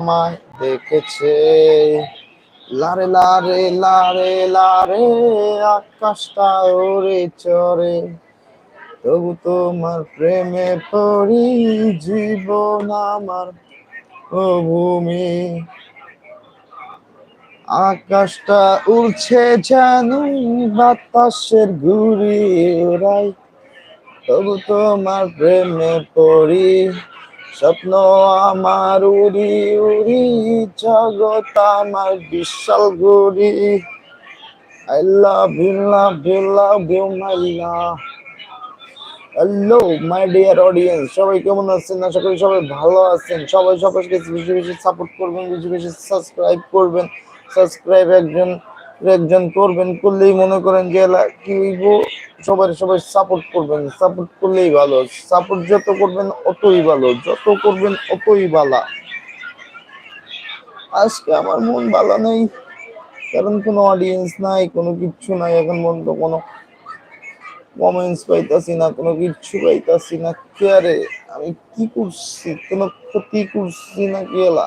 আমায় দেখেছে। লারে লারে লারে লারে, আকাশটা ওরে চরে তবু তোমার প্রেমে পড়ি জীবন আমার ও ভূমি। আকাশটা উড়ছে যেন বাতাসের ঘুরি ওরাই তবু তোমার প্রেমে পড়ি স্বপ্ন আমার উড়ি উড়ি জগৎ আমার বিশাল ঘুরি I love you love you love you my hello my dear audience সবাই কেমন আছেন? আশা করি সবাই ভালো আছেন। সবাই সবাইকে বেশি বেশি সাপোর্ট করবেন, বেশি বেশি সাবস্ক্রাইব করবেন। সাবস্ক্রাইব একজন একজন করবেন, করলেই মনে করেন যে কি হইব? সবাই সবাই সাপোর্ট করবেন সাপোর্ট করলেই ভালো। সাপোর্ট যত করবেন, অতই ভালো। যত করবেন, অতই ভালা। আজকে আমার মন ভালো নেই, কারণ কোনো অডিয়েন্স নাই, কোনো কিচ্ছু নাই। এখন পর্যন্ত কোনো কমেন্টস পাইতাছি না, কোনো কিচ্ছু পাইতাছি না। কে আমি কি করছি? কোনো ক্ষতি করছি না কেলা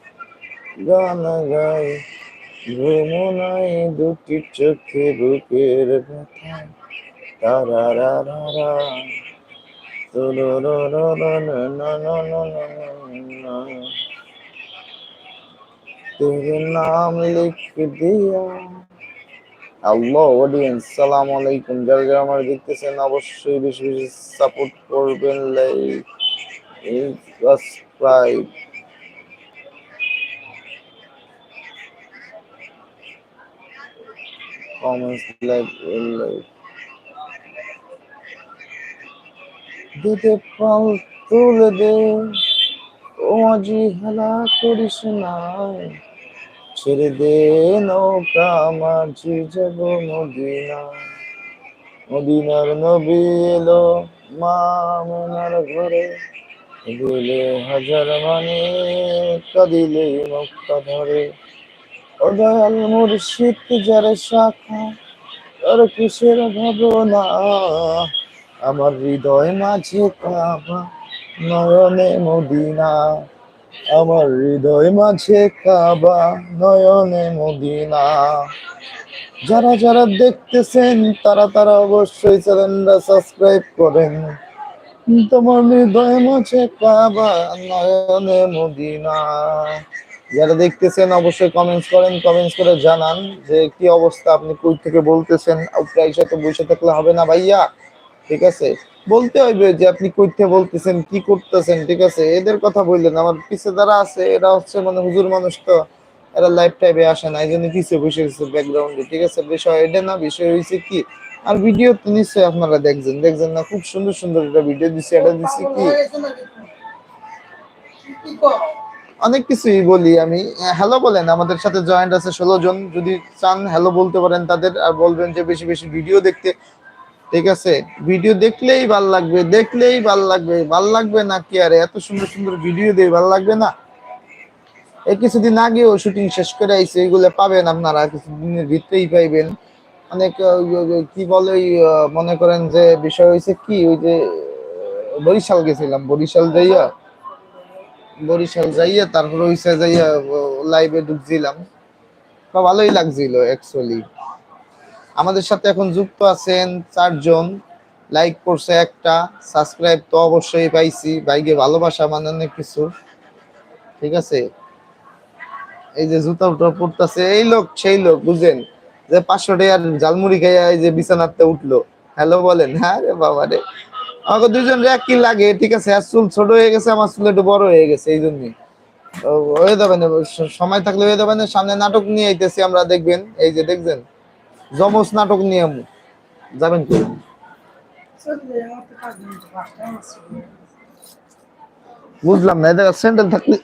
গান গাই ভ্রমণায় চোখে বুকের ব্যথা। তারা রা রা রা নাম লিখ দিয়া। দেখতেছেন, অবশ্যই বেশি বেশি সাপোর্ট করবেন। Like subscribe comments like like দিতে পাল তুলে দে। ও আজি হেলা করিস না। ছেড়ে দে নৌকা মাঝি যাব মদিনা মদিনার নবী এলো মা মনার ঘরে। দিলে হাজার মানে কাঁদিলে মক্কা ধরে। দয়াল মুর্শিদ যারে শাখা, তোর কিসের ভাবনা? আমার হৃদয় মাঝে কাবা নয়নে মদিনা। আমার হৃদয় মাঝে কাবা নয়নে মদিনা। যারা যারা দেখতেছেন, তারা তারা অবশ্যই চ্যানেলটা সাবস্ক্রাইব করেন। তোমার হৃদয় মাঝে কাবা নয়নে মদিনা। যারা দেখতেছেন, অবশ্যই কমেন্টস করেন কমেন্টস করে জানান যে কি অবস্থা, আপনি কই থেকে বলতেছেন প্রায় সাথে বসে থাকলে হবে না ভাইয়া, ঠিক আছে? বলতে হইবে যে আপনি কইতে বলতেছেন, কি করতেছেন, ঠিক আছে? এদের কথা বললেন, আমার পিছে যারা আছে, এরা হচ্ছে মানে হুজুর মানুষ তো, এরা লাইফ টাইমে আসে না এই জন্য পিছিয়ে বসে গেছে ব্যাকগ্রাউন্ডে ঠিক আছে? বিষয় এটা না, বিষয় হয়েছে কি, আর ভিডিও তো নিশ্চয়ই আপনারা দেখছেন দেখছেন না, খুব সুন্দর সুন্দর একটা ভিডিও দিচ্ছে এটা দিচ্ছি কি? অনেক কিছুই বলি আমি। হ্যালো বলেন, আমাদের সাথে জয়েন্ট আছে ষোলো জন। যদি চান হ্যালো বলতে পারেন তাদের, আর বলবেন যে বেশি বেশি ভিডিও দেখতে। ঠিক আছে? ভিডিও দেখলেই ভালো লাগবে, দেখলেই ভালো লাগবে। ভালো লাগবে না কি আরে, এত সুন্দর সুন্দর ভিডিও দিয়ে ভালো লাগবে না? এই কিছুদিন আগেও শুটিং শেষ করে আইছে, এগুলো পাবেন আপনারা, কিছুদিনের ভিতরেই পাইবেন। অনেক কি বলে মনে করেন যে বিষয় হয়েছে কি, ওই যে বরিশাল গেছিলাম। বরিশাল যাইয়া বরিশাল যাইয়া তারপর হইছে যাইয়া লাইভে ঢুকছিলাম। বা ভালোই লাগছিল অ্যাকচুয়ালি আমাদের সাথে এখন যুক্ত আছেন চারজন। লাইক করছে একটা সাবস্ক্রাইব তো অবশ্যই পাইছি। বাইকে ভালোবাসা মানে অনেক কিছু। ঠিক আছে? এই যে জুতা উটা পড়তেছে এই লোক, সেই লোক, বুঝেন? যে পাঁচশো টাকার ঝালমুড়ি খাইয়া এই যে বিছানাতে উঠল। হ্যালো বলেন হ্যাঁ রে বাবা রে আমাকে দুজন কি লাগে, ঠিক আছে? আর চুল ছোট হয়ে গেছে, আমার চুল একটু বড় হয়ে গেছে এই জন্যই হয়ে যাবে না, সময় থাকলে হয়ে যাবে না, সামনে নাটক নিয়ে আইতেছি আমরা, দেখবেন, এই যে দেখবেন জমস নাটক নিয়ে যাবেন কি বুঝলাম না এটা স্যান্ডেল থাকলে